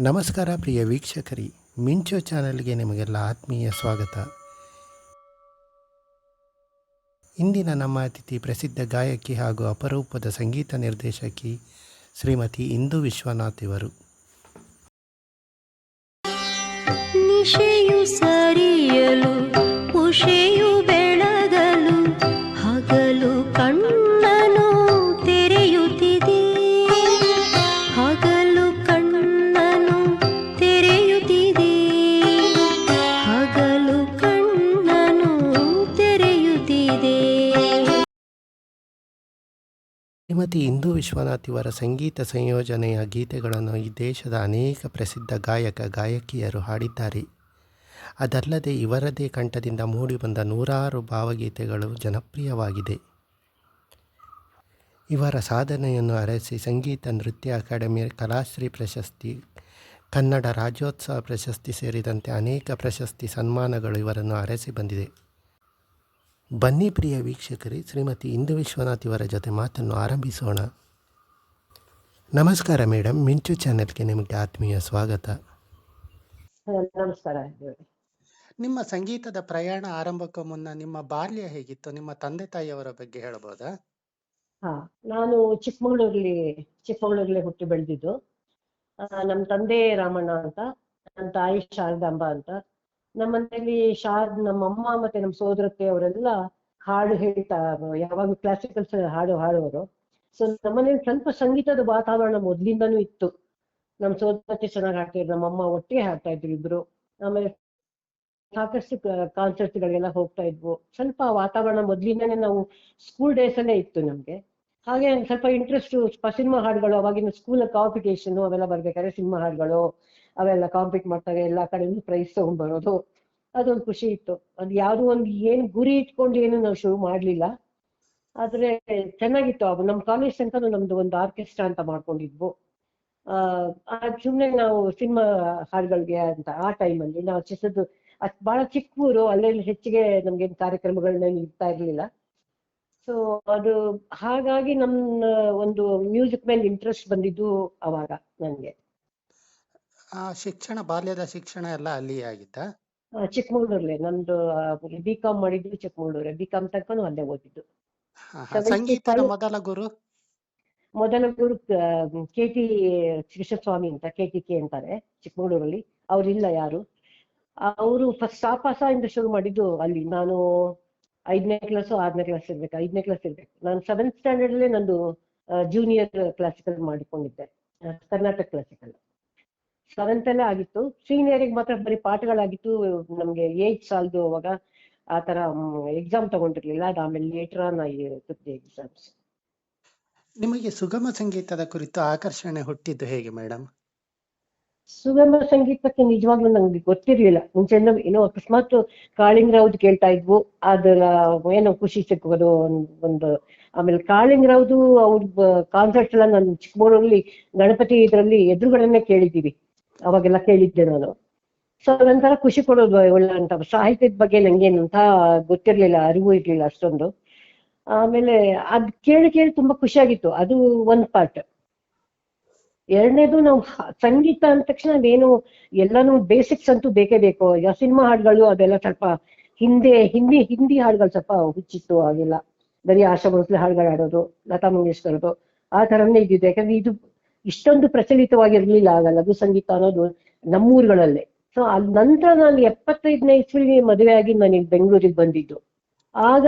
ನಮಸ್ಕಾರ ಪ್ರಿಯ ವೀಕ್ಷಕರಿ, ಮಿಂಚೋ ಚಾನೆಲ್ಗೆ ನಿಮಗೆಲ್ಲ ಆತ್ಮೀಯ ಸ್ವಾಗತ. ಇಂದಿನ ನಮ್ಮ ಅತಿಥಿ ಪ್ರಸಿದ್ಧ ಗಾಯಕಿ ಹಾಗೂ ಅಪರೂಪದ ಸಂಗೀತ ನಿರ್ದೇಶಕಿ ಶ್ರೀಮತಿ ಇಂದು ವಿಶ್ವನಾಥ್ ಇವರು. ಸರಿಯಲು ವಿಶ್ವನಾಥ್ ಇವರ ಸಂಗೀತ ಸಂಯೋಜನೆಯ ಗೀತೆಗಳನ್ನು ಈ ದೇಶದ ಅನೇಕ ಪ್ರಸಿದ್ಧ ಗಾಯಕ, ಗಾಯಕಿಯರು ಹಾಡಿದ್ದಾರೆ. ಅದಲ್ಲದೆ ಇವರದೇ ಕಂಠದಿಂದ ಮೂಡಿಬಂದ ನೂರಾರು ಭಾವಗೀತೆಗಳು ಜನಪ್ರಿಯವಾಗಿದೆ. ಇವರ ಸಾಧನೆಯನ್ನು ಅರಸಿ ಸಂಗೀತ ನೃತ್ಯ ಅಕಾಡೆಮಿ, ಕಲಾಶ್ರೀ ಪ್ರಶಸ್ತಿ, ಕನ್ನಡ ರಾಜ್ಯೋತ್ಸವ ಪ್ರಶಸ್ತಿ ಸೇರಿದಂತೆ ಅನೇಕ ಪ್ರಶಸ್ತಿ ಸನ್ಮಾನಗಳು ಇವರನ್ನು ಅರಸಿ ಬಂದಿದೆ. ಬನ್ನಿ ಪ್ರಿಯ ವೀಕ್ಷಕರೇ, ಶ್ರೀಮತಿ ಇಂದು ವಿಶ್ವನಾಥ್ ಇವರ ಜೊತೆ ಮಾತನ್ನು ಆರಂಭಿಸೋಣ. ನಮಸ್ಕಾರ ಮೇಡಮ್ ಮಿಂಚು ಚಾನೆಲ್ಗೆ ನಿಮಗೆ ಆತ್ಮೀಯ ಸ್ವಾಗತ. ನಮಸ್ಕಾರ ನಿಮ್ಮ ಸಂಗೀತದ ಪ್ರಯಾಣ ಆರಂಭಕ್ಕೂ ಮುನ್ನ ನಿಮ್ಮ ಬಾಲ್ಯ ಹೇಗಿತ್ತು? ನಿಮ್ಮ ತಂದೆ ತಾಯಿಯವರ ಬಗ್ಗೆ ಹೇಳಬಹುದಾ ಹಾ ನಾನು ಚಿಕ್ಕಮಗಳೂರಲ್ಲಿ ಚಿಕ್ಕಮಗಳೂರಲ್ಲಿ ಹುಟ್ಟಿ ಬೆಳೆದಿದ್ದು. ನಮ್ಮ ತಂದೆ ರಾಮಣ್ಣ ಅಂತ ನನ್ನ ತಾಯಿ ಶಾರದಾಂಬ ಅಂತ. ನಮ್ಮ ಮನೆಯಲ್ಲಿ ಶಾರದ್ ನಮ್ಮಮ್ಮ ಮತ್ತೆ ನಮ್ಮ ಸೋದರತ್ತೆ ಅವರೆಲ್ಲ ಹಾಡು ಹೇಳ್ತಾ ಯಾವಾಗ ಕ್ಲಾಸಿಕಲ್ ಹಾಡು ಹಾಡುವರು. ಸೊ ನಮ್ಮನೇಲಿ ಸ್ವಲ್ಪ ಸಂಗೀತದ ವಾತಾವರಣ ಮೊದ್ಲಿಂದನೂ ಇತ್ತು. ನಮ್ ಸೋದರತ್ತೆ ಚೆನ್ನಾಗಿ ಹಾಡ್ತಾ ಇದ್ರು, ನಮ್ಮಮ್ಮ ಒಟ್ಟಿಗೆ ಹಾಡ್ತಾ ಇದ್ರು ಇಬ್ರು. ಆಮೇಲೆ ಸಾಕಷ್ಟು ಕಾನ್ಸರ್ಟ್ಗಳಿಗೆಲ್ಲ ಹೋಗ್ತಾ ಇದ್ವು. ಸ್ವಲ್ಪ ವಾತಾವರಣ ಮೊದ್ಲಿಂದಾನೇ ನಾವು ಸ್ಕೂಲ್ ಡೇಸ್ ಅಲ್ಲೇ ಇತ್ತು ನಮ್ಗೆ. ಹಾಗೆ ಸ್ವಲ್ಪ ಇಂಟ್ರೆಸ್ಟ್ ಸಿನಿಮಾ ಹಾಡುಗಳು, ಅವಾಗಿನ ಸ್ಕೂಲ್ ಕಾಂಪಿಟೇಷನ್ ಅವೆಲ್ಲ ಬರ್ಬೇಕಾದ್ರೆ ಸಿನಿಮಾ ಹಾಡುಗಳು, ಅವೆಲ್ಲ ಕಾಂಪೀಟ್ ಮಾಡ್ತಾರೆ, ಎಲ್ಲಾ ಕಡೆಯಿಂದ ಪ್ರೈಸ್ ತಗೊಂಡ್ಬರೋದು ಅದೊಂದು ಖುಷಿ ಇತ್ತು. ಅದು ಯಾವುದೋ ಒಂದು ಏನ್ ಗುರಿ ಇಟ್ಕೊಂಡು ಏನು ನಾವು ಶುರು ಮಾಡ್ಲಿಲ್ಲ. ಆದ್ರೆ ಚೆನ್ನಾಗಿತ್ತು ಅವು. ನಮ್ಮ ಕಾಲೇಜ್ ತನಕ ನಮ್ದು ಒಂದು ಆರ್ಕೆಸ್ಟ್ರಾ ಅಂತ ಮಾಡ್ಕೊಂಡಿದ್ವು. ಆ ಸುಮ್ನೆ ನಾವು ಸಿನಿಮಾ ಹಾಡುಗಳಿಗೆ ಅಂತ ಆ ಟೈಮಲ್ಲಿ ನಾವು ಚಿಕ್ಕದು ಅಷ್ಟ್ ಬಹಳ ಚಿಕ್ಕ ಊರು ಅಲ್ಲೆಲ್ಲಿ ಹೆಚ್ಚಿಗೆ ನಮ್ಗೆ ಕಾರ್ಯಕ್ರಮಗಳನ್ನ ಇರ್ತಾ ಇರ್ಲಿಲ್ಲ. ಸೊ ಅದು ಹಾಗಾಗಿ ನಮ್ಮ ಒಂದು ಮ್ಯೂಸಿಕ್ ಮೇಲೆ ಇಂಟ್ರೆಸ್ಟ್ ಬಂದಿದ್ದು ಅವಾಗ ನನಗೆ. ಆ ಶಿಕ್ಷಣ ಬಾಲ್ಯದ ಶಿಕ್ಷಣ ಎಲ್ಲ ಅಲ್ಲಿ ಆಗಿತ್ತ? ಚಿಕ್ಕಮಗಳೂರಲ್ಲೇ ನಂದು ಬಿ ಕಾಮ್ ಮಾಡಿದ್ದು ಚಿಕ್ಕಮಗಳೂರೇ. ಬಿ ಕಾಮ್ ತನಕನೂ ಅಲ್ಲೇ ಓದಿದ್ದು. ಸಂಗೀತದ ಮೊದಲ ಗುರು? ಮೊದಲ ಗುರು ಕೆ ಟಿ ಕೃಷ್ಣಸ್ವಾಮಿ ಅಂತ ಕೆ ಟಿ ಕೆ ಅಂತಾರೆ ಚಿಕ್ಕಮಗಳೂರಲ್ಲಿ. ಅವರಿಲ್ಲ ಯಾರು. ಅವರು ಫಸ್ಟ್ ಸಾಪಾಸ ಇಂದ ಶುರು ಮಾಡಿದ್ದು ಅಲ್ಲಿ. ನಾನು ಐದನೇ ಕ್ಲಾಸ್ ಆರನೇ ಕ್ಲಾಸ್ ಇರ್ಬೇಕು ಐದನೇ ಕ್ಲಾಸ್ ಇರ್ಬೇಕು. ನಾನು ಸೆವೆಂತ್ ಸ್ಟ್ಯಾಂಡರ್ಡ್ ಅಲ್ಲೇ ನಂದು ಜೂನಿಯರ್ ಕ್ಲಾಸಿಕಲ್ ಮಾಡಿಕೊಂಡಿದ್ದೆ. ಕರ್ನಾಟಕ ಕ್ಲಾಸಿಕಲ್ ಸೆವೆಂತ್ ಅಲ್ಲೇ ಆಗಿತ್ತು. ಸೀನಿಯರಿಗೆ ಮಾತ್ರ ಬರೀ ಪಾಠಗಳಾಗಿತ್ತು. ನಮ್ಗೆ ಏಜ್ ಸಾಲದು ಅವಾಗ ಆ ತರ ಎಕ್ಸಾಮ್ ತಗೊಂಡಿರ್ಲಿಲ್ಲ. ಅದಾದ್ಮೇಲೆ ಲೇಟರ್ ಆನ್ ಐ ಎಕ್ಸಾಮ್ಸ್ ನಿಮಗೆ ಸುಗಮ ಸಂಗೀತದ ಕುರಿತು ಆಕರ್ಷಣೆ ಹುಟ್ಟಿದ್ದು ಹೇಗೆ ಮೇಡಮ್ ಸುಗಮ ಸಂಗೀತಕ್ಕೆ ನಿಜವಾಗ್ಲೂ ನಂಗೆ ಗೊತ್ತಿರ್ಲಿಲ್ಲ. ಮುಂಚೆ ಏನೋ ಅಕಸ್ಮಾತ್ ಕಾಳಿಂಗರಾವ್ದು ಕೇಳ್ತಾ ಇದ್ವು. ಅದರ ಏನೋ ಖುಷಿ ಸಿಕ್ಕೋದು ಒಂದ್- ಒಂದು. ಆಮೇಲೆ ಕಾಳಿಂಗರಾವ್ದು ಅವ್ರ ಕಾನ್ಸರ್ಟ್ ಎಲ್ಲ ನಾನು ಚಿಕ್ಕಮಗಳೂರಲ್ಲಿ ಗಣಪತಿ ಇದರಲ್ಲಿ ಎದುರುಗಡೆನೆ ಕೇಳಿದ್ದೀವಿ. ಅವಾಗೆಲ್ಲ ಕೇಳಿದ್ದೆ ನಾನು. ಸೊ ಅದೊಂಥರ ಖುಷಿ ಕೊಡೋದು ಒಳ್ಳೆ ಅಂತ ಸಾಹಿತ್ಯದ ಬಗ್ಗೆ ನಂಗೇನಂತ ಗೊತ್ತಿರ್ಲಿಲ್ಲ, ಅರಿವು ಇರ್ಲಿಲ್ಲ ಅಷ್ಟೊಂದು. ಆಮೇಲೆ ಅದ್ ಕೇಳಿ ಕೇಳಿ ತುಂಬಾ ಖುಷಿಯಾಗಿತ್ತು ಅದು ಒಂದ್ ಪಾರ್ಟ್ ಎರಡನೇದು ನಾವು ಸಂಗೀತ ಅಂದ ತಕ್ಷಣ ಅದೇನು ಎಲ್ಲಾನು ಬೇಸಿಕ್ಸ್ ಅಂತೂ ಬೇಕೇ ಬೇಕು. ಈಗ ಸಿನಿಮಾ ಹಾಡುಗಳು ಅದೆಲ್ಲ ಸ್ವಲ್ಪ ಹಿಂದೆ, ಹಿಂದಿ ಹಿಂದಿ ಹಾಡುಗಳು ಸ್ವಲ್ಪ ಹುಚ್ಚಿತ್ತು ಹಾಗೆಲ್ಲ. ಬರೀ ಆಶಾ ಭೋಸ್ಲೆ ಹಾಡುಗಳು ಹಾಡೋದು, ಲತಾ ಮಂಗೇಶ್ಕರ್ದು, ಆ ತರನೇ ಇದ್ದಿದ್ದು. ಯಾಕಂದ್ರೆ ಇದು ಇಷ್ಟೊಂದು ಪ್ರಚಲಿತವಾಗಿರ್ಲಿಲ್ಲ ಆಗ ಲಘು ಸಂಗೀತ ಅನ್ನೋದು ನಮ್ಮೂರುಗಳಲ್ಲೇ. ಸೊ ಅದ್ ನಂತರ ನಾನು ಎಪ್ಪತ್ತೈದನೇ ಇಸ್ವಿಗೆ ಮದುವೆ ಆಗಿ ನಾನು ಬೆಂಗಳೂರಿಗೆ ಬಂದಿದ್ದು. ಆಗ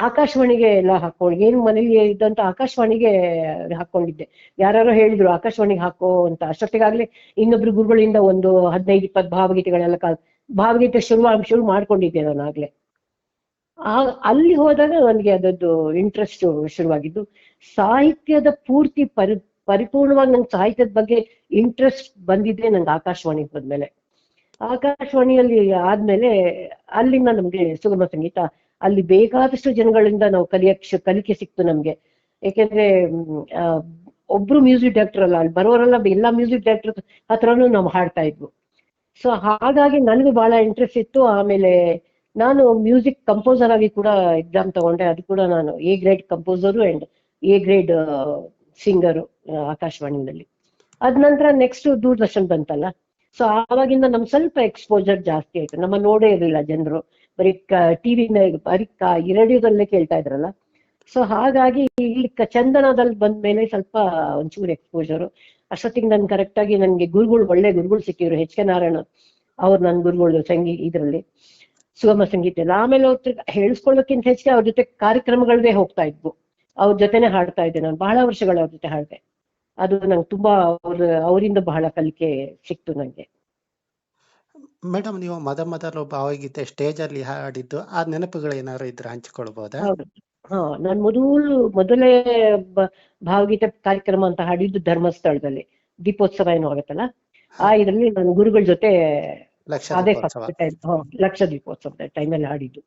ಆಕಾಶವಾಣಿಗೆ ಎಲ್ಲ ಹಾಕೊಂಡು ಏನು ಮನೇಲಿ ಇದ್ದಂತ ಆಕಾಶವಾಣಿಗೆ ಹಾಕೊಂಡಿದ್ದೆ. ಯಾರು ಹೇಳಿದ್ರು, ಆಕಾಶವಾಣಿಗೆ ಹಾಕೋ ಅಂತ. ಅಷ್ಟೊತ್ತಿಗಾಗ್ಲೇ ಇನ್ನೊಬ್ರು ಗುರುಗಳಿಂದ ಒಂದು ಹದಿನೈದು, ಇಪ್ಪತ್ತು ಭಾವಗೀತೆಗಳೆಲ್ಲ ಕಾಲ ಭಾವಗೀತೆ ಶುರು ಶುರು ಮಾಡ್ಕೊಂಡಿದ್ದೆ ನಾನು ಆಗ್ಲೇ. ಆ, ಅಲ್ಲಿ ಹೋದಾಗ ನನಗೆ ಅದದ್ದು ಇಂಟ್ರೆಸ್ಟ್ ಶುರುವಾಗಿದ್ದು, ಸಾಹಿತ್ಯದ ಪೂರ್ತಿ ಪರಿ, ಪರಿಪೂರ್ಣವಾಗಿ ನಂಗೆ ಸಾಹಿತ್ಯದ ಬಗ್ಗೆ ಇಂಟ್ರೆಸ್ಟ್ ಬಂದಿದ್ದೆ ನಂಗೆ ಆಕಾಶವಾಣಿಗೆ ಬಂದ್ಮೇಲೆ. ಆಕಾಶವಾಣಿಯಲ್ಲಿ ಆದ್ಮೇಲೆ ಅಲ್ಲಿಂದ ನಮ್ಗೆ ಸುಗಮ ಸಂಗೀತ. ಅಲ್ಲಿ ಬೇಕಾದಷ್ಟು ಜನಗಳಿಂದ ನಾವು ಕಲಿಯಕ್ ಕಲಿಕೆ ಸಿಕ್ತು ನಮ್ಗೆ. ಯಾಕೆಂದ್ರೆ ಒಬ್ರು ಮ್ಯೂಸಿಕ್ ಡೈರೆಕ್ಟರ್ ಅಲ್ಲ, ಅಲ್ಲಿ ಬರೋರೆಲ್ಲ ಎಲ್ಲಾ ಮ್ಯೂಸಿಕ್ ಡೈರೆಕ್ಟರ್ ಹತ್ರನೂ ನಾವು ಹಾಡ್ತಾ ಇದ್ವು. ಸೊ, ಹಾಗಾಗಿ ನನಗೂ ಬಹಳ ಇಂಟ್ರೆಸ್ಟ್ ಇತ್ತು. ಆಮೇಲೆ ನಾನು ಮ್ಯೂಸಿಕ್ ಕಂಪೋಸರ್ ಆಗಿ ಕೂಡ ಎಕ್ಸಾಮ್ ತಗೊಂಡೆ. ಅದು ಕೂಡ ನಾನು A grade composer and A grade singer ಆಕಾಶವಾಣಿನಲ್ಲಿ ಅದ್ ನಂತರ ನೆಕ್ಸ್ಟ್ ದೂರದರ್ಶನ್ ಬಂತಲ್ಲ? ಸೊ ಆವಾಗಿಂದ ನಮ್ ಸ್ವಲ್ಪ ಎಕ್ಸ್ಪೋಜರ್ ಜಾಸ್ತಿ ಆಯ್ತು. ನಮ್ಮ ನೋಡೇ ಇರಲಿಲ್ಲ ಜನರು. ಬರೀ ಟಿವಿ ಬರೀ ಕ- ರೇಡಿಯೋದಲ್ಲೇ ಕೇಳ್ತಾ ಇದ್ರಲ್ಲ. ಸೊ ಹಾಗಾಗಿ ಇಲ್ಲಿ ಚಂದನದಲ್ಲಿ ಚಂದನದಲ್ಲಿ ಬಂದ್ಮೇಲೆ ಸ್ವಲ್ಪ ಒಂಚೂರು ಎಕ್ಸ್ಪೋಜರ್ ಅಷ್ಟೊತ್ತಿಗೆ ನನ್ ಕರೆಕ್ಟ್ ಆಗಿ ನನ್ಗೆ ಗುರುಗಳು, ಒಳ್ಳೆ ಗುರುಗಳು ಸಿಕ್ಕಿದ್ರು. ಎಚ್ ಕೆ ನಾರಾಯಣ ಅವ್ರು ನನ್ ಗುರುಗಳು ಸಂಗೀ, ಇದ್ರಲ್ಲಿ. ಸುಗಮ ಸಂಗೀತ ಆಮೇಲೆ ಅವ್ರ ಹೇಳಿಸ್ಕೊಳ್ಳೋಕ್ಕಿಂತ ಹೆಚ್ಚಿಗೆ ಅವ್ರ ಜೊತೆ ಕಾರ್ಯಕ್ರಮಗಳದೇ ಹೋಗ್ತಾ ಇದ್ವು. ಅವ್ರ ಜೊತೆನೆ ಹಾಡ್ತಾ ಇದ್ದೆ ನಾನು. ಬಹಳ ವರ್ಷಗಳು ಅವ್ರ ಜೊತೆ ಹಾಡ್ದೆ. ಅದು ನಂಗೆ ತುಂಬಾ ಅವ್ರ ಅವರಿಂದ ಬಹಳ ಕಲಿಕೆ ಸಿಕ್ತು ನಂಗೆ. ಮೇಡಮ್ ನೀವು ಮೊದ ಮೊದಲು ಭಾವಗೀತೆ ಸ್ಟೇಜ್ ಅಲ್ಲಿ ಹಾಡಿದ್ದು ಆ ನೆನಪುಗಳು ಏನಾದ್ರು ಇದ್ರೆ ಹಂಚಿಕೊಳ್ಬಹುದಾ ಹೌದು. ಹಾ ನಾನ್ ಮೊದಲು ಮೊದಲೇ ಭಾವಗೀತೆ ಕಾರ್ಯಕ್ರಮ ಅಂತ ಹಾಡಿದ್ದು ಧರ್ಮಸ್ಥಳದಲ್ಲಿ ದೀಪೋತ್ಸವ ಏನೋ ಆಗತ್ತಲ್ಲ ಆ ಇದ್ರಲ್ಲಿ ನಾನು ಗುರುಗಳ ಜೊತೆ ಅದೇ ದೀಪೋತ್ಸವ. ಫಸ್ಟ್ ಟೈಮ್ ಲಕ್ಷ ದೀಪೋತ್ಸವದ ಟೈಮಲ್ಲಿ ಹಾಡಿದ್ದು.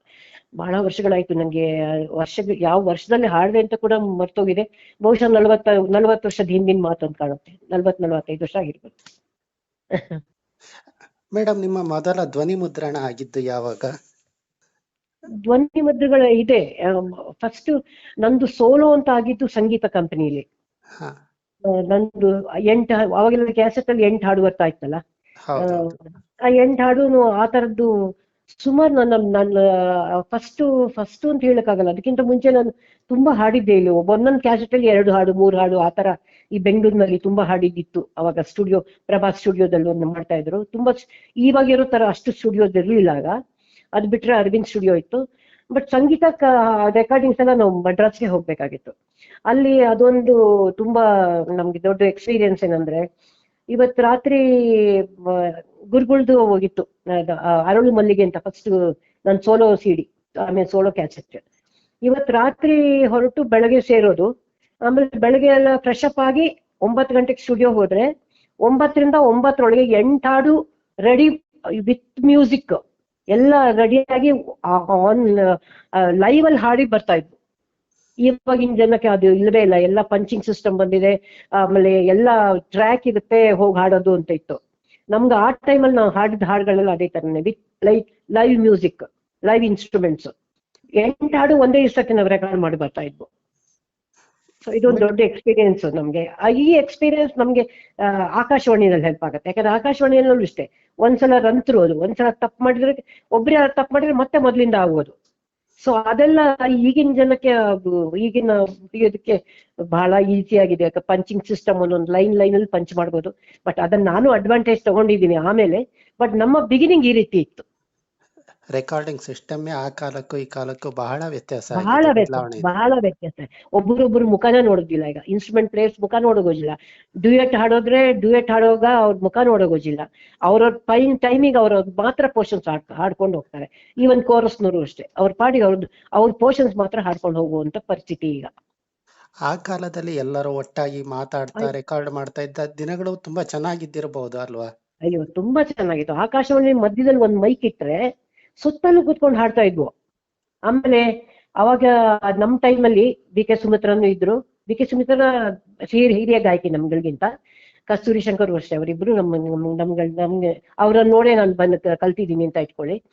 ಬಹಳ ವರ್ಷಗಳಾಯ್ತು ನಂಗೆ ವರ್ಷ ಯಾವ ವರ್ಷದಲ್ಲಿ ಹಾಡಿದೆ ಅಂತ ಕೂಡ ಮರ್ತೋಗಿದೆ. ಬಹುಶಃ ನಲ್ವತ್ತ ನಲ್ವತ್ತು ವರ್ಷದ ಹಿಂದಿನ ಮಾತು ಅಂತ ಕಾಣುತ್ತೆ. ನಲ್ವತ್ ನಲ್ವತ್ತೈದು ವರ್ಷ ಆಗಿರ್ಬೋದು. ಮೇಡಮ್ ನಿಮ್ಮ ಮೊದಲ ಧ್ವನಿ ಮುದ್ರಣ ಆಗಿದ್ದು ಯಾವಾಗ? ಧ್ವನಿ ಮುದ್ರೆಗಳ ಇದೆ. ಫಸ್ಟ್ ನಂದು ಸೋಲೋ ಅಂತ ಆಗಿದ್ದು ಸಂಗೀತ ಕಂಪನಿಲಿ. ನಂದು ಎಂಟು ಅವಾಗೆಲ್ಲ ಕ್ಯಾಸೆಟ್ ಅಲ್ಲಿ ಎಂಟು ಹಾಡು ಬರ್ತಾ ಇತ್ತಲ್ಲ ಎಂಟು ಹಾಡುನು ಆ ತರದ್ದು ಸುಮಾರು ನನ್ನ ನನ್ನ ಫಸ್ಟ್ ಫಸ್ಟ್ ಅಂತ ಹೇಳಕ್ಕಾಗಲ್ಲ. ಅದಕ್ಕಿಂತ ಮುಂಚೆ ನಾನು ತುಂಬಾ ಹಾಡಿದ್ದೆ ಇಲ್ಲಿ. ಒಂದೊಂದು ಕ್ಯಾಸೆಟ್ ಅಲ್ಲಿ ಎರಡು ಹಾಡು, ಮೂರು ಹಾಡು ಆ ತರ ಈ ಬೆಂಗಳೂರಿನಲ್ಲಿ ತುಂಬಾ ಹಾಡಿದ್ದಿತ್ತು. ಅವಾಗ ಸ್ಟುಡಿಯೋ ಪ್ರಭಾಸ್ ಸ್ಟುಡಿಯೋದಲ್ಲಿ ಒಂದು ಮಾಡ್ತಾ ಇದ್ರು. ತುಂಬಾ ಇವಾಗಿರೋ ತರ ಅಷ್ಟು ಸ್ಟುಡಿಯೋಸ್ ಇರ್ಲಿಲ್ಲ ಆಗ. ಅದ್ ಬಿಟ್ರೆ ಅರವಿಂದ್ ಸ್ಟುಡಿಯೋ ಇತ್ತು. ಬಟ್ ಸಂಗೀತ ರೆಕಾರ್ಡಿಂಗ್ಸ್ ಎಲ್ಲ ನಾವು ಮಡ್ರಾಸ್ಗೆ ಹೋಗ್ಬೇಕಾಗಿತ್ತು. ಅಲ್ಲಿ ಅದೊಂದು ತುಂಬಾ ನಮ್ಗೆ ದೊಡ್ಡ ಎಕ್ಸ್ಪೀರಿಯನ್ಸ್ ಏನಂದ್ರೆ ಇವತ್ ರಾತ್ರಿ ಗುರುಗುಳ್ದು ಹೋಗಿತ್ತು. ಅರಳು ಮಲ್ಲಿಗೆ ಅಂತ ಫಸ್ಟ್ ನನ್ ಸೋಲೋ ಸಿಡಿ ಆಮೇಲೆ ಸೋಲೋ ಕ್ಯಾಸೆಟ್ ಇವತ್ ರಾತ್ರಿ ಹೊರಟು ಬೆಳಗ್ಗೆ ಸೇರೋದು. ಆಮೇಲೆ ಬೆಳಗ್ಗೆ ಎಲ್ಲ ಫ್ರೆಶ್ ಅಪ್ ಆಗಿ ಒಂಬತ್ ಗಂಟೆಗೆ ಸ್ಟುಡಿಯೋ ಹೋದ್ರೆ ಒಂಬತ್ತರಿಂದ ಒಂಬತ್ತರೊಳಗೆ ಎಂಟಾಡು ರೆಡಿ ವಿತ್ ಮ್ಯೂಸಿಕ್ ಎಲ್ಲ ರೆಡಿಯಾಗಿ ಆನ್ ಲೈವ್ ಅಲ್ಲಿ ಹಾಡಿ ಬರ್ತಾ ಇದ್ವು. ಇವಾಗಿನ ಜನಕ್ಕೆ ಅದು ಇಲ್ಲವೇ ಇಲ್ಲ. ಎಲ್ಲ ಪಂಚಿಂಗ್ ಸಿಸ್ಟಮ್ ಬಂದಿದೆ. ಆಮೇಲೆ ಎಲ್ಲ ಟ್ರ್ಯಾಕ್ ಇರುತ್ತೆ ಹೋಗಿ ಹಾಡೋದು ಅಂತ ಇತ್ತು. ನಮ್ಗೆ ಆ ಟೈಮಲ್ಲಿ ನಾವು ಹಾಡಿದ ಹಾಡುಗಳೆಲ್ಲ ಅದೇ ತರನೇ. With like live music live instruments ಎಂಟು ಹಾಡು ಒಂದೇ ಇಷ್ಟಕ್ಕೆ ರೆಕಾರ್ಡ್ ಮಾಡಿ ಬರ್ತಾ ಇದ್ವು. ಸೊ ಇದೊಂದು ದೊಡ್ಡ ಎಕ್ಸ್ಪೀರಿಯನ್ಸ್ ನಮ್ಗೆ. ಈ ಎಕ್ಸ್ಪೀರಿಯನ್ಸ್ ನಮ್ಗೆ ಆಕಾಶವಾಣಿನಲ್ಲಿ ಹೆಲ್ಪ್ ಆಗುತ್ತೆ. ಯಾಕಂದ್ರೆ ಆಕಾಶವಾಣಿಯಲ್ಲೂ ಇಷ್ಟೇ. ಒಂದ್ಸಲ ರನ್ ಥ್ರೂ ಅದು. ಒಂದ್ಸಲ ತಪ್ಪು ಮಾಡಿದ್ರೆ, ಒಬ್ರೇ ತಪ್ಪು ಮಾಡಿದ್ರೆ ಮತ್ತೆ ಮೊದಲಿಂದ ಆಗೋದು. ಸೊ ಅದೆಲ್ಲ ಈಗಿನ ಜನಕ್ಕೆ ಈಗಿನ ಇದಕ್ಕೆ ಬಹಳ ಈಸಿ ಆಗಿದೆ. ಪಂಚಿಂಗ್ ಸಿಸ್ಟಮ್ ಒಂದೊಂದು ಲೈನ್ ಲೈನ್ ಅಲ್ಲಿ ಪಂಚ್ ಮಾಡ್ಬೋದು. ಬಟ್ ಅದನ್ನ ನಾನು ಅಡ್ವಾಂಟೇಜ್ ತಗೊಂಡಿದ್ದೀನಿ ಆಮೇಲೆ. ಬಟ್ ನಮ್ಮ ಬಿಗಿನಿಂಗ್ ಈ ರೀತಿ ಇತ್ತು. ರೆಕಾರ್ಡಿಂಗ್ ಸಿಸ್ಟಮ್ ಆ ಕಾಲಕ್ಕೂ ಈ ಕಾಲಕ್ಕೂ ಬಹಳ ವ್ಯತ್ಯಾಸ ಬಹಳ ವ್ಯತ್ಯಾಸ. ಬಹಳ ವ್ಯತ್ಯಾಸ. ಒಬ್ಬರೊಬ್ರು ಮುಖನ ನೋಡೋದಿಲ್ಲ ಈಗ. ಇನ್ಸ್ಟ್ರೂಮೆಂಟ್ ಪ್ಲೇಯರ್ಸ್ ಮುಖ ನೋಡೋಗೋದಿಲ್ಲ. ಡ್ಯೂಯೆಟ್ ಹಾಡೋದ್ರೆ ಡ್ಯೂಯೆಟ್ ಹಾಡೋಗ ಅವ್ರ ಮುಖ ನೋಡೋಗೋದಿಲ್ಲ. ಅವ್ರವ್ರ ಪೈನ್ ಟೈಮಿಗೆ ಅವ್ರ ಮಾತ್ರ ಪೋರ್ಷನ್ಸ್ ಹಾಡ್ ಹಾಡ್ಕೊಂಡು ಹೋಗ್ತಾರೆ. ಈವನ್ ಕೋರಸ್ನವರು ಅಷ್ಟೇ. ಅವ್ರ ಪಾಡಿಗೆ ಅವ್ರದ್ದು ಅವ್ರ ಪೋರ್ಷನ್ಸ್ ಮಾತ್ರ ಹಾಡ್ಕೊಂಡು ಹೋಗುವಂತ ಪರಿಸ್ಥಿತಿ ಈಗ. ಆ ಕಾಲದಲ್ಲಿ ಎಲ್ಲರೂ ಒಟ್ಟಾಗಿ ಮಾತಾಡ್ತಾ ರೆಕಾರ್ಡ್ ಮಾಡ್ತಾ ಇದ್ದ ದಿನಗಳು ತುಂಬಾ ಚೆನ್ನಾಗಿದ್ದಿರಬಹುದು ಅಲ್ವಾ? ಅಯ್ಯೋ ತುಂಬಾ ಚೆನ್ನಾಗಿತ್ತು. ಆಕಾಶವಾಣಿ ಮಧ್ಯದಲ್ಲಿ ಒಂದ್ ಮೈಕ್ ಇಟ್ರೆ ಸುತ್ತಲೂ ಕೂತ್ಕೊಂಡು ಹಾಡ್ತಾ ಇದ್ವು. ಆಮೇಲೆ ಅವಾಗ ನಮ್ ಟೈಮಲ್ಲಿ ಬಿ ಕೆ ಸುಮಿತ್ರನು ಇದ್ರು. ಬಿ ಕೆ ಸುಮಿತ್ರ ಹಿರಿಯ ಹಿರಿಯ ಗಾಯಕಿ ನಮ್ಗಳಿಗಿಂತ. ಕಸ್ತೂರಿ ಶಂಕರ್ ಅಷ್ಟೇ ಅವರಿಬ್ರು ನಮ್ಮ ನಮ್ಮ- ನಮ್ಗಳ, ನಮ್ಗೆ ಅವ್ರನ್ನ ನೋಡೇ ನಾನು ಬಂದು ಕಲ್ತಿದ್ದೀನಿ ಅಂತ ಇಟ್ಕೊಳ್ಳಿ.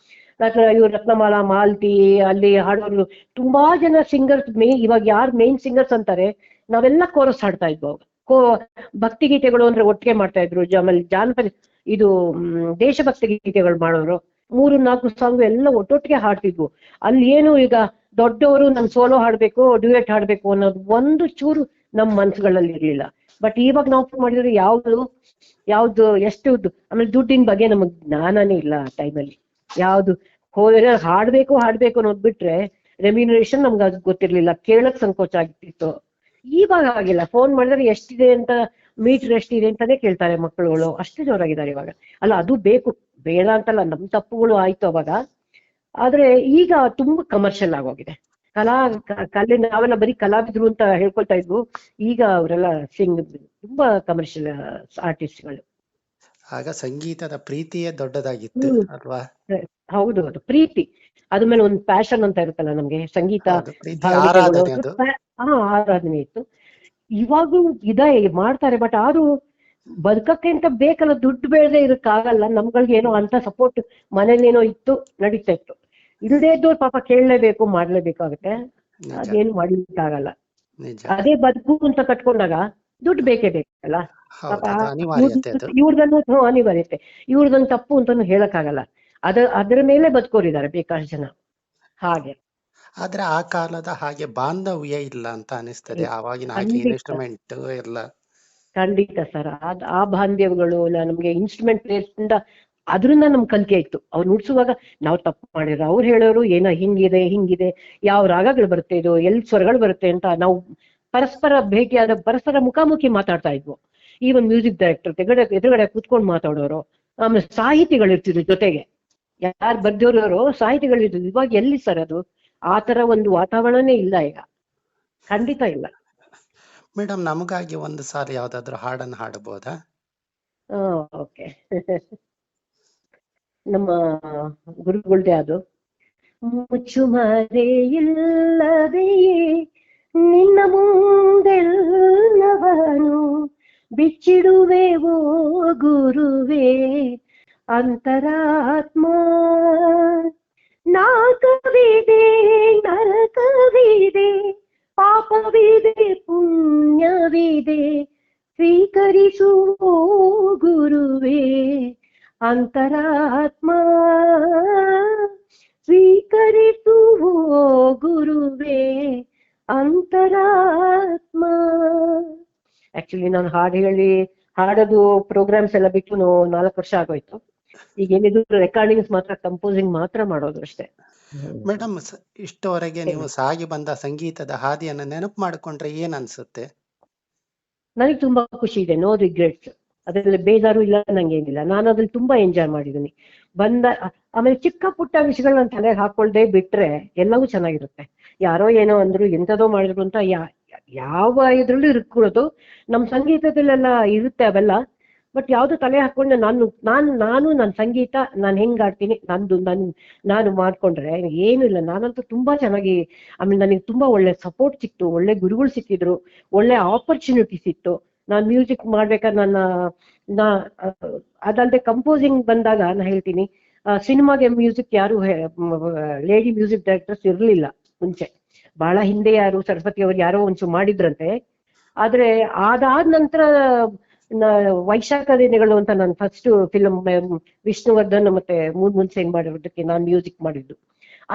ನಂತರ ಇವ್ರು ರತ್ನಮಾಲಾ, ಮಾಲ್ತಿ, ಅಲ್ಲಿ ಹಾಡೋರು ತುಂಬಾ ಜನ ಸಿಂಗರ್ಸ್ ಮೇ, ಇವಾಗ ಯಾರು ಮೇನ್ ಸಿಂಗರ್ಸ್ ಅಂತಾರೆ, ನಾವೆಲ್ಲ ಕೋರಸ್ ಹಾಡ್ತಾ ಇದ್ವು. ಕೋ, ಭಕ್ತಿ ಗೀತೆಗಳು ಅಂದ್ರೆ ಒಟ್ಟಿಗೆ ಮಾಡ್ತಾ ಇದ್ರು. ಆಮೇಲೆ ಜಾನಪದ, ಇದು ದೇಶಭಕ್ತಿ ಗೀತೆಗಳು ಮಾಡೋರು. ಮೂರು, ನಾಲ್ಕು ಸಾಂಗ್ ಎಲ್ಲ ಒಟ್ಟೊಟ್ಟಿಗೆ ಹಾಡ್ತಿದ್ವು. ಅಲ್ಲಿ ಏನು ಈಗ ದೊಡ್ಡವರು ನನ್ ಸೋಲೋ ಹಾಡ್ಬೇಕು ಡ್ಯೂಯೆಟ್ ಹಾಡ್ಬೇಕು ಅನ್ನೋದು ಒಂದು ಚೂರು ನಮ್ಮ ಮನ್ಸುಗಳಲ್ಲಿ ಇರ್ಲಿಲ್ಲ. ಬಟ್ ಇವಾಗ ನಾವು ಮಾಡಿದ್ರೆ ಯಾವ್ದು ಯಾವ್ದು, ಎಷ್ಟು ಆಮೇಲೆ ದುಡ್ಡಿನ ಬಗ್ಗೆ ನಮಗ್ ಜ್ಞಾನನೇ ಇಲ್ಲ ಆ ಟೈಮಲ್ಲಿ ಯಾವ್ದು, ಹೋದ್ರೆ ಹಾಡ್ಬೇಕು ಹಾಡ್ಬೇಕು ಅನ್ನೋದ್ ಬಿಟ್ರೆ ರೆಮ್ಯುನರೇಷನ್ ನಮ್ಗೆ ಅದು ಗೊತ್ತಿರ್ಲಿಲ್ಲ. ಕೇಳಕ್ ಸಂಕೋಚ ಆಗ್ತಿತ್ತು. ಇವಾಗ ಆಗಿಲ್ಲ ಫೋನ್ ಮಾಡಿದ್ರೆ ಎಷ್ಟಿದೆ ಅಂತ ಮೀಟರ್ ಎಷ್ಟಿದೆ ಅಂತಾನೆ ಕೇಳ್ತಾರೆ ಮಕ್ಕಳುಗಳು. ಅಷ್ಟು ಜೋರಾಗಿದ್ದಾರೆ ಇವಾಗ. ಅಲ್ಲ, ಅದು ಬೇಕು. ಬೇಡ ಅಂತಲ್ಲ ನಮ್ ತಪ್ಪುಗಳು ಆಯ್ತು ಅವಾಗ. ಆದ್ರೆ ಈಗ ತುಂಬಾ ಕಮರ್ಷಿಯಲ್ ಆಗೋಗಿದೆ. ಕಲಾ ಕಲೆ ನಾವೆಲ್ಲ ಬರೀ ಕಲಾವಿದ್ರು ಅಂತ ಹೇಳ್ಕೊಳ್ತಾ ಇದ್ವು. ಈಗ ಅವರೆಲ್ಲ ಸಿಂಗ್ ತುಂಬಾ ಕಮರ್ಷಿಯಲ್ ಆರ್ಟಿಸ್ಟ್ಗಳು ಆಗ ಸಂಗೀತದ ಪ್ರೀತಿಯೇ ದೊಡ್ಡದಾಗಿತ್ತು ಅಲ್ವಾ? ಹೌದು ಹೌದು ಪ್ರೀತಿ. ಅದ್ರ ಮೇಲೆ ಒಂದು ಪ್ಯಾಷನ್ ಅಂತ ಇರುತ್ತಲ್ಲ ನಮ್ಗೆ ಸಂಗೀತ ಅದು. ಆರಾಧನೆ ಇತ್ತು. ಇವಾಗೂ ಇದೇ ಮಾಡ್ತಾರೆ ಬಟ್ ಆದ್ರೂ ಬದುಕಕ್ಕೆ ಅಂತ ಬೇಕಲ್ಲ ದುಡ್ಡು ಬೇಡದೆ ಇರಕ್ಕಾಗಲ್ಲ. ನಮ್ಗಳಿಗೆ ಏನೋ ಅಂತ ಸಪೋರ್ಟ್ ಮನೇಲೇನೋ ಇತ್ತು ನಡೀತಾ ಇತ್ತು. ಇಲ್ಲದೇ ಇದ್ದವ್ರು ಪಾಪ ಕೇಳಲೇಬೇಕು ಮಾಡ್ಲೇಬೇಕಾಗುತ್ತೆ. ಅದೇನು ಮಾಡ್ಲಿಕ್ಕಾಗಲ್ಲ. ಅದೇ ಬದುಕು ಅಂತ ಕಟ್ಕೊಂಡಾಗ ದುಡ್ಡು ಬೇಕೇ ಬೇಕಲ್ಲ. ಇವ್ರದನ್ನು ಅನಿವಾರ್ಯತೆ. ಇವ್ರದೊಂದು ತಪ್ಪು ಅಂತಾನು ಹೇಳಕ್ಕಾಗಲ್ಲ. ಅದ ಅದರ ಮೇಲೆ ಬದುಕೋರಿದ್ದಾರೆ ಬೇಕಾಷ್ಟು ಜನ. ಹಾಗೆ. ಆದ್ರೆ ಆ ಕಾಲದ ಹಾಗೆ ಬಾಂಧವ್ಯ ಇಲ್ಲ ಅಂತ ಅನಿಸ್ತದೆ. ಆವಾಗಿನ ಹಾಗೆ. ಇನ್ಸ್ಟ್ರೂಮೆಂಟ್ ಎಲ್ಲ. ಖಂಡಿತ ಸರ್ ಅದ್ ಆ ಬಾಂಧವ್ಯಗಳು ನಮ್ಗೆ ಇನ್ಸ್ಟ್ರೂಮೆಂಟ್ ಇಂದ ಅದ್ರಿಂದ ನಮ್ ಕಲಿಕೆ ಇತ್ತು. ಅವ್ರು ನುಡ್ಸುವಾಗ ನಾವು ತಪ್ಪು ಮಾಡಿದ್ರು ಅವ್ರು ಹೇಳೋರು ಏನೋ ಹಿಂಗಿದೆ ಹಿಂಗಿದೆ, ಯಾವ ರಾಗಗಳು ಬರುತ್ತೆ ಇದು ಎಲ್ಲಿ ಸ್ವರಗಳು ಬರುತ್ತೆ ಅಂತ ನಾವು ಪರಸ್ಪರ ಭೇಟಿಯಾದ ಪರಸ್ಪರ ಮುಖಾಮುಖಿ ಮಾತಾಡ್ತಾ ಇದ್ವು. ಒಂದು ಮ್ಯೂಸಿಕ್ ಡೈರೆಕ್ಟರ್ ಎದುರುಗಡೆ ಎದುರುಗಡೆ ಕೂತ್ಕೊಂಡು ಮಾತಾಡೋರು, ಆಮೇಲೆ ಸಾಹಿತಿಗಳು ಇರ್ತಿದ್ರು ಜೊತೆಗೆ. ಯಾರು ಬರ್ದಿರೋರು ಸಾಹಿತಿಗಳು ಇರ್ತಿದ್ರು ಇವಾಗ ಎಲ್ಲಿ ಸರ್ ಅದು? ಆ ತರ ಒಂದು ವಾತಾವರಣನೇ ಇಲ್ಲ ಈಗ. ಖಂಡಿತ ಇಲ್ಲ. ಮೇಡಮ್, ನಮಗಾಗಿ ಒಂದು ಸಾರಿ ಯಾವ್ದಾದ್ರು ಹಾಡನ್ನು ಹಾಡಬಹುದಾ? ಓಕೆ. ನಮ್ಮ ಯಾವುದು ಅದು. ಮುಚ್ಚುಮರೆ ಇಲ್ಲದೆಯೇ, ನಿನ್ನ ಮುಂದೆಲ್ಲವನು ಓ ಗುರುವೇ, ಅಂತರಾತ್ಮ. ನಾಕವಿದೆ ನರಕವಿದೆ ಪಾಪವಿದೆ, ಪುಣ್ಯವಿದೆ, ಸ್ವೀಕರಿಸುವೋ ಗುರುವೇ. ಅಂತರಾತ್ಮ, ಸ್ವೀಕರಿಸುವೋ ಗುರುವೇ. ಅಂತರಾತ್ಮ. ಆಕ್ಚುಲಿ ನಾನು ಹಾಡು ಹೇಳಿ, ಹಾಡೋದು ಪ್ರೋಗ್ರಾಮ್ಸ್ ಎಲ್ಲ ಬಿಟ್ಟು ನಾಲ್ಕು ವರ್ಷ ಆಗೋಯ್ತು. ಈಗ ಏನಿದ್ರು ರೆಕಾರ್ಡಿಂಗ್ಸ್ ಮಾತ್ರ ಕಂಪೋಸಿಂಗ್ ಮಾತ್ರ ಮಾಡೋದು ಅಷ್ಟೇ. ಮೇಡಮ್ ಇಷ್ಟವರೆಗೆ ನೀವು ಸಾಗಿ ಬಂದ ಸಂಗೀತದ ಹಾದಿಯನ್ನ ನೆನಪು ಮಾಡಿಕೊಂಡ್ರೆ ಏನ್ ಅನ್ಸುತ್ತೆ? ನನಗೆ ತುಂಬಾ ಖುಷಿ ಇದೆ ನೋ ರಿಗ್ರೆಟ್ಸ್ ಅದ್ರಲ್ಲಿ ಬೇಜಾರು ಇಲ್ಲ ನಂಗೆ ಏನಿಲ್ಲ ನಾನು ಅದ್ರಲ್ಲಿ ತುಂಬಾ ಎಂಜಾಯ್ ಮಾಡಿದೀನಿ ಬಂದ ಆಮೇಲೆ ಚಿಕ್ಕ ಪುಟ್ಟ ವಿಷಯಗಳನ್ನ ತಲೆಗೆ ಹಾಕೊಳ್ದೆ ಬಿಟ್ರೆ ಎಲ್ಲವೂ ಚೆನ್ನಾಗಿರುತ್ತೆ. ಯಾರೋ ಏನೋ ಅಂದ್ರು ಎಂತದೋ ಮಾಡಿದ್ರು ಅಂತ ಯಾ ಯಾವ ಇದ್ರಲ್ಲೂ ಇರ್ಕೊಳ್ಳೋದು ನಮ್ ಸಂಗೀತದಲ್ಲೆಲ್ಲ ಇರುತ್ತೆ ಅವೆಲ್ಲ. ಬಟ್ ಯಾವ್ದು ತಲೆ ಹಾಕೊಂಡು ನಾನು ನಾನು ನಾನು ನನ್ನ ಸಂಗೀತ ನಾನು ಹೆಂಗ್ ಆಡ್ತೀನಿ ನಂದು, ನನ್, ನಾನು ಮಾಡ್ಕೊಂಡ್ರೆ ಏನು ಇಲ್ಲ. ನಾನಂತೂ ತುಂಬಾ ಚೆನ್ನಾಗಿ ಆಮೇಲೆ ನನಗೆ ತುಂಬಾ ಒಳ್ಳೆ ಸಪೋರ್ಟ್ ಸಿಕ್ತು, ಒಳ್ಳೆ ಗುರುಗಳು ಸಿಕ್ಕಿದ್ರು, ಒಳ್ಳೆ ಆಪರ್ಚುನಿಟಿ ಸಿಕ್ತು ನಾನು ಮ್ಯೂಸಿಕ್ ಮಾಡ್ಬೇಕಾದ್ರೆ ನನ್ನ, ನಾ ಅದಲ್ಲದೆ ಕಂಪೋಸಿಂಗ್ ಬಂದಾಗ ನಾ ಹೇಳ್ತೀನಿ ಸಿನಿಮಾಗೆ ಮ್ಯೂಸಿಕ್ ಯಾರು ಲೇಡಿ ಮ್ಯೂಸಿಕ್ ಡೈರೆಕ್ಟರ್ಸ್ ಇರ್ಲಿಲ್ಲ ಮುಂಚೆ. ಬಹಳ ಹಿಂದೆ ಯಾರು, ಸರಸ್ವತಿ ಅವರು ಯಾರೋ ಒಂಚೂರು ಮಾಡಿದ್ರಂತೆ. ಆದ್ರೆ ಅದಾದ ನಂತರ ವೈಶಾಖ ದಿನಗಳು ಅಂತ ನಾನು ಫಸ್ಟ್ ಫಿಲಮ್ ವಿಷ್ಣುವರ್ಧನ್ ಮತ್ತೆ ಮೂರ್ ಮುಂಚೆ ಮಾಡಿರೋದಕ್ಕೆ ನಾನು ಮ್ಯೂಸಿಕ್ ಮಾಡಿದ್ದು.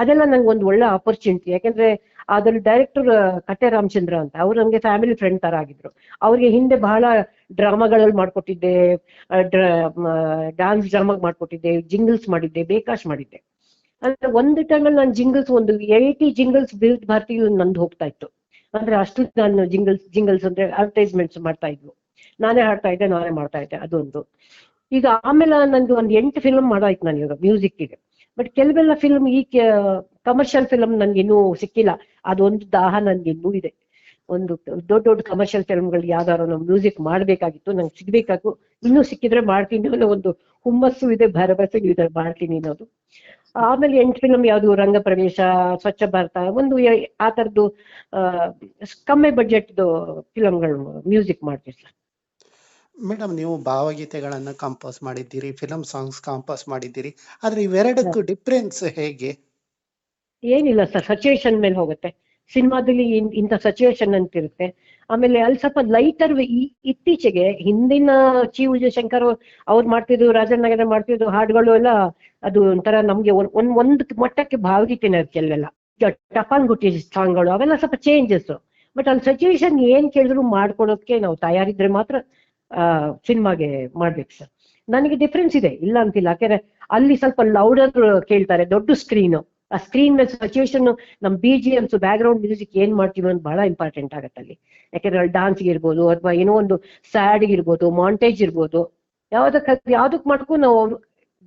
ಅದೆಲ್ಲ ನಂಗೆ ಒಂದು ಒಳ್ಳೆ ಆಪರ್ಚುನಿಟಿ ಯಾಕಂದ್ರೆ ಅದ್ರಲ್ಲಿ ಡೈರೆಕ್ಟರ್ ಕಟ್ಟೆ ರಾಮಚಂದ್ರ ಅಂತ, ಅವ್ರು ನಮ್ಗೆ ಫ್ಯಾಮಿಲಿ ಫ್ರೆಂಡ್ ತರ ಆಗಿದ್ರು. ಅವ್ರಿಗೆ ಹಿಂದೆ ಬಹಳ ಡ್ರಾಮಾಗಳಲ್ಲಿ ಮಾಡ್ಕೊಟ್ಟಿದ್ದೆ ಡಾನ್ಸ್ ಡ್ರಾಮಾಗ್ ಮಾಡ್ಕೊಟ್ಟಿದ್ದೆ ಜಿಂಗಲ್ಸ್ ಮಾಡಿದ್ದೆ ಬೇಕಾಶ್ ಮಾಡಿದ್ದೆ. ಅಂದ್ರೆ ಒಂದು ಟೈಮಲ್ಲಿ ನಾನು ಜಿಂಗಲ್ಸ್ ಒಂದು ಏಯ್ಟಿ ಜಿಂಗಲ್ಸ್ ವಿವಿಧ ಭಾರತಿ ನಂದು ಹೋಗ್ತಾ ಇತ್ತು. ಅಂದ್ರೆ ಅಷ್ಟು ನಾನು ಜಿಂಗಲ್ಸ್ ಜಿಂಗಲ್ಸ್ ಅಂದ್ರೆ ಅಡ್ವರ್ಟೈಸ್ಮೆಂಟ್ಸ್ ಮಾಡ್ತಾ ಇದ್ವು. ನಾನೇ ಹಾಡ್ತಾ ಇದ್ದೆ, ನಾನೇ ಮಾಡ್ತಾ ಇದ್ದೆ ಅದೊಂದು ಈಗ ಆಮೇಲೆ ನಂದು ಒಂದು ಎಂಟು ಫಿಲ್ಮ್ ಮಾಡಾಯ್ತು ನಾನು ಇವಾಗ ಮ್ಯೂಸಿಕ್ಕಿಗೆ ಬಟ್ ಕೆಲವೆಲ್ಲ ಫಿಲ್ಮ್ ಈ ಕಮರ್ಷಿಯಲ್ ಫಿಲ್ಮ್ ನನ್ಗೆ ಇನ್ನೂ ಸಿಕ್ಕಿಲ್ಲ. ಅದೊಂದು ದಾಹ ನನ್ಗೆ ಇನ್ನೂ ಇದೆ. ಒಂದು ದೊಡ್ಡ ದೊಡ್ಡ ಕಮರ್ಷಿಯಲ್ ಫಿಲ್ಮ್ಗಳು ಯಾವ್ದಾದ್ರು ನಾವು ಮ್ಯೂಸಿಕ್ ಮಾಡ್ಬೇಕಾಗಿತ್ತು, ನಂಗೆ ಸಿಗ್ಬೇಕಾಗು ಇನ್ನೂ ಸಿಕ್ಕಿದ್ರೆ ಮಾಡ್ತೀನಿ ಅನ್ನೋ ಒಂದು ಹುಮ್ಮಸ್ಸು ಇದೆ, ಭರವಸೆ ಇದೆ ಮಾಡ್ತೀನಿ ಅನ್ನೋದು. ಆಮೇಲೆ ಎಂಟು ಫಿಲಮ್ ಯಾವುದು ರಂಗ ಪ್ರವೇಶ ಸ್ವಚ್ಛ ಭಾರತ, ಒಂದು ಆ ತರದ್ದು ಕಮ್ಮಿ ಬಜೆಟ್ದು ಫಿಲಮ್ಗಳು ಮ್ಯೂಸಿಕ್ ಮಾಡ್ತೀವಿ ಮೇಡಮ್ ನೀವು ಭಾವಗೀತೆಗಳನ್ನ ಕಂಪೋಸ್ ಮಾಡಿದ್ದೀರಿ ಫಿಲಂ ಸಾಂಗ್ಸ್ ಕಂಪೋಸ್ ಮಾಡಿದ್ದೀರಿ ಆದ್ರೆ ಇವೆರಡಕ್ಕೂ ಡಿಫ್ರೆನ್ಸ್ ಹೇಗೆ? ಏನಿಲ್ಲ ಸರ್ ಸಚುವೇಶನ್ ಮೇಲೆ ಹೋಗುತ್ತೆ. ಸಿನಿಮಾದಲ್ಲಿ ಇನ್- ಇಂಥ ಸಚುವೇಶನ್ ಅಂತ ಇರುತ್ತೆ ಆಮೇಲೆ ಅಲ್ಲಿ ಸ್ವಲ್ಪ ಲೈಟರ್ ಇತ್ತೀಚೆಗೆ ಹಿಂದಿನ ಚಿ ವಿಜಯಶಂಕರ್ ಅವ್ರು ಮಾಡ್ತಿದ್ರು ರಾಜನಗರ ಮಾಡ್ತಿದ್ರು ಹಾಡುಗಳು ಎಲ್ಲ ಅದು ಒಂಥರ ನಮ್ಗೆ ಒಂದ್ ಒಂದ್ ಒಂದು ಮಟ್ಟಕ್ಕೆ ಭಾವಗೀತೆನೇ ಅದು ಕೆಲವೆಲ್ಲ ಟಪಾನ್ ಗುಟ್ಟಿ ಸಾಂಗ್ಗಳು ಅವೆಲ್ಲ ಸ್ವಲ್ಪ ಚೇಂಜಸ್ ಬಟ್ ಅಲ್ಲಿ ಸಚುವೇಶನ್ ಏನ್ ಕೇಳಿದ್ರು ಮಾಡ್ಕೊಡೋದಕ್ಕೆ ನಾವು ತಯಾರಿದ್ರೆ ಮಾತ್ರ ಸಿನಿಮಾಗೆ ಮಾಡ್ಬೇಕು ಸರ್ ನನಗೆ ಡಿಫ್ರೆನ್ಸ್ ಇದೆ. ಇಲ್ಲ ಅಂತಿಲ್ಲ. ಯಾಕೆಂದ್ರೆ ಅಲ್ಲಿ ಸ್ವಲ್ಪ ಲೌಡರ್ ಕೇಳ್ತಾರೆ, ದೊಡ್ಡ ಸ್ಕ್ರೀನು ಆ ಸ್ಕ್ರೀನ್ ಸಿಚುವೇಶನ್ ನಮ್ B G Ms background music ಏನ್ ಮಾಡ್ತೀವಿ ಅಂತ ಬಹಳ ಇಂಪಾರ್ಟೆಂಟ್ ಆಗುತ್ತೆ ಅಲ್ಲಿ. ಯಾಕಂದ್ರೆ ಡಾನ್ಸ್ ಇರ್ಬೋದು, ಅಥವಾ ಏನೋ ಒಂದು ಸ್ಯಾಡ್ ಇರ್ಬೋದು ಮಾಂಟೇಜ್ ಇರ್ಬೋದು. ಯಾವ್ದಕ್ಕೆ ಯಾವ್ದಕ್ ಮಾಡ್ಕೊ ನಾವು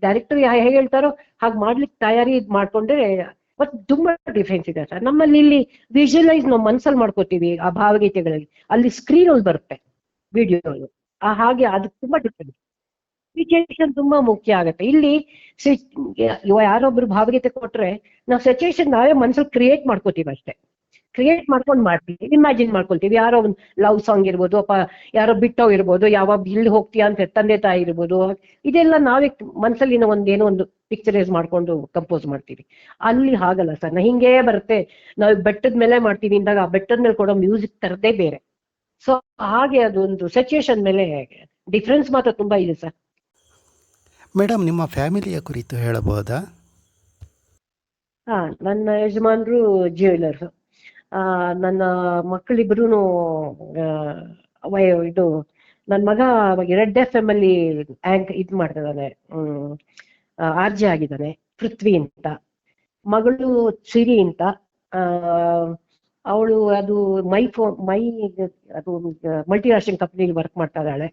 ಡೈರೆಕ್ಟರ್ ಹೇಗೆ ಹೇಳ್ತಾರೋ ಹಾಗೆ ಮಾಡ್ಲಿಕ್ಕೆ ತಯಾರಿ ಇದು ಮಾಡ್ಕೊಂಡ್ರೆ ಬಟ್ ತುಂಬಾ ಡಿಫ್ರೆನ್ಸ್ ಇದೆ ಸರ್ ನಮ್ಮಲ್ಲಿ ಇಲ್ಲಿ ವಿಜುವಲೈಸ್ ನಾವು ಮನ್ಸಲ್ಲಿ ಮಾಡ್ಕೋತೀವಿ ಆ ಭಾವಗೀತೆಗಳಲ್ಲಿ. ಅಲ್ಲಿ ಸ್ಕ್ರೀನ್ ಅಲ್ಲಿ ಬರುತ್ತೆ ವಿಡಿಯೋ ಹಾಗೆ ಅದು ತುಂಬಾ ಡಿಫ್ರೆಂಟ್ ಸಿಚುಯೇಷನ್ ತುಂಬಾ ಮುಖ್ಯ ಆಗುತ್ತೆ. ಇಲ್ಲಿ ಇವ ಯಾರೊಬ್ರು ಭಾವಗೀತೆ ಕೊಟ್ರೆ ನಾವು ಸಿಚುಯೇಷನ್ ನಾವೇ ಮನ್ಸಲ್ಲಿ ಕ್ರಿಯೇಟ್ ಮಾಡ್ಕೋತೀವಿ ಅಷ್ಟೇ. ಕ್ರಿಯೇಟ್ ಮಾಡ್ಕೊಂಡು ಮಾಡ್ತೀವಿ. ಇಮ್ಯಾಜಿನ್ ಮಾಡ್ಕೊಳ್ತೀವಿ. ಯಾರೋ ಒಂದು ಲವ್ ಸಾಂಗ್ ಇರ್ಬೋದು, ಅಪ್ಪ ಯಾರೋ ಬಿಟ್ಟೋ ಇರ್ಬೋದು, ಯಾವಾಗ ಇಲ್ಲಿ ಹೋಗ್ತೀಯಾ ಅಂತ ತಂದೆ ತಾಯಿ ಇರ್ಬೋದು, ಇದೆಲ್ಲ ನಾವೇ ಮನ್ಸಲ್ಲಿ ಒಂದ್ ಏನೋ ಒಂದು ಪಿಕ್ಚರೈಸ್ ಮಾಡ್ಕೊಂಡು ಕಂಪೋಸ್ ಮಾಡ್ತೀವಿ. ಅಲ್ಲಿ ಹಾಗಲ್ಲ ಸರ್. ನಾ ಹಿಂಗೇ ಬರುತ್ತೆ. ನಾವು ಬೆಟ್ಟದ ಮೇಲೆ ಮಾಡ್ತೀವಿ. ಅಂದಾಗ ಆ ಬೆಟ್ಟದ ಮೇಲೆ ಕೊಡೋ ಮ್ಯೂಸಿಕ್ ತರದೇ ಬೇರೆ. ಸೊ ಹಾಗೆ ಅದೊಂದು ಸಿಚುಯೇಷನ್ ಮೇಲೆ ಡಿಫ್ರೆನ್ಸ್ ಮಾತ್ರ ತುಂಬಾ ಇದೆ ಸರ್. ಮೇಡಮ್ ನಿಮ್ಮ ಫ್ಯಾಮಿಲಿಯ ಕುರಿತು ಹೇಳಬಹುದಾ? ಹಾ ನನ್ನ ಯಜಮಾನರು ಜ್ಯುವೆಲರ್ ನನ್ನ ಮಕ್ಕಳಿಬ್ರು ವಯ ಇದು ನನ್ನ ಮಗ ರೆಡ್ ಎಫ್ ಎಂ ಅಲ್ಲಿ ಆಂಕ್ ಇದು ಮಾಡ್ತಿದ್ದಾನೆ. ಹ್ಮ್ ಆರ್ಜೆ ಆಗಿದ್ದಾನೆ ಪೃಥ್ವಿ ಅಂತ. ಮಗಳು ಸಿರಿ ಅಂತ. ಅವಳು ಅದು ಮೈ ಫೋ, ಮೈ ಅದು ಮಲ್ಟಿ ನ್ಯಾಷನಲ್ ಕಂಪ್ನಿಲಿ ವರ್ಕ್ ಮಾಡ್ತಾ ಇದ್ದಾಳೆ.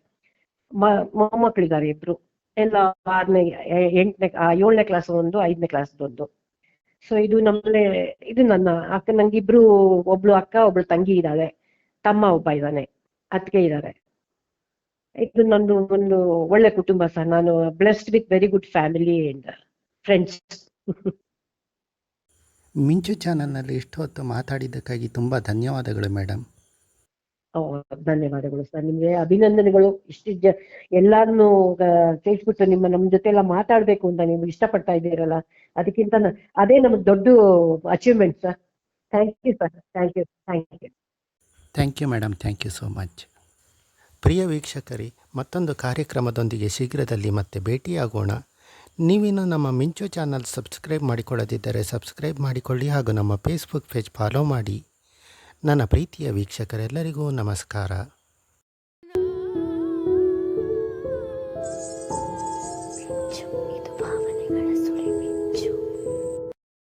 ಮೊಮ್ಮಕ್ಕಳಿದ್ದಾರೆ ಇಬ್ರು. ಎಲ್ಲ ಆರನೇ ಎಂಟನೇ ಏಳನೇ ಕ್ಲಾಸ್ ಒಂದು, ಐದನೇ ಕ್ಲಾಸ್ ಒಂದು ಸೊ ಇದು ನಮ್ಮಲ್ಲೇ ಇದು ನನ್ನ ಅಕ್ಕ, ನಂಗಿಬ್ರು, ಒಬ್ಳು ಅಕ್ಕ, ಒಬ್ಳು ತಂಗಿ ಇದ್ದಾಳೆ. ತಮ್ಮ ಒಬ್ಬ ಇದ್ದಾನೆ. ಅತ್ತಿಗೆ ಇದ್ದಾರೆ. ಇದು ನಂದು ಒಂದು ಒಳ್ಳೆ ಕುಟುಂಬ ಸರ್. ನಾನು blessed with very good family and friends Minchu ಚಾನಲ್ನಲ್ಲಿ ಇಷ್ಟು ಹೊತ್ತು ಮಾತಾಡಿದ್ದಕ್ಕಾಗಿ ತುಂಬ ಧನ್ಯವಾದಗಳು ಮೇಡಮ್ ಧನ್ಯವಾದಗಳು ಸರ್. ನಿಮಗೆ ಅಭಿನಂದನೆಗಳು. ಇಷ್ಟು ಜ ಎಲ್ಲಾರನ್ನು ನಿಮ್ಮ ನಮ್ಮ ಜೊತೆ ಎಲ್ಲ ಮಾತಾಡಬೇಕು ಅಂತ ನೀವು ಇಷ್ಟಪಡ್ತಾ ಇದ್ದೀರಲ್ಲ ಅದಕ್ಕಿಂತ ಅದೇ ನಮ್ಗೆ ದೊಡ್ಡ achievement sir. Thank you sir. Thank you thank you thank you madam thank you so much ಪ್ರಿಯ ವೀಕ್ಷಕರಿ ಮತ್ತೊಂದು ಕಾರ್ಯಕ್ರಮದೊಂದಿಗೆ ಶೀಘ್ರದಲ್ಲಿ ಮತ್ತೆ ಭೇಟಿಯಾಗೋಣ. ನೀವಿನ್ನು ನಮ್ಮ ಮಿಂಚು ಚಾನಲ್ ಸಬ್ಸ್ಕ್ರೈಬ್ ಮಾಡಿಕೊಳ್ಳದಿದ್ದರೆ ಸಬ್ಸ್ಕ್ರೈಬ್ ಮಾಡಿಕೊಳ್ಳಿ ಹಾಗೂ ನಮ್ಮ ಫೇಸ್ಬುಕ್ ಪೇಜ್ ಫಾಲೋ ಮಾಡಿ. ನನ್ನ ಪ್ರೀತಿಯ ವೀಕ್ಷಕರೆಲ್ಲರಿಗೂ ನಮಸ್ಕಾರ.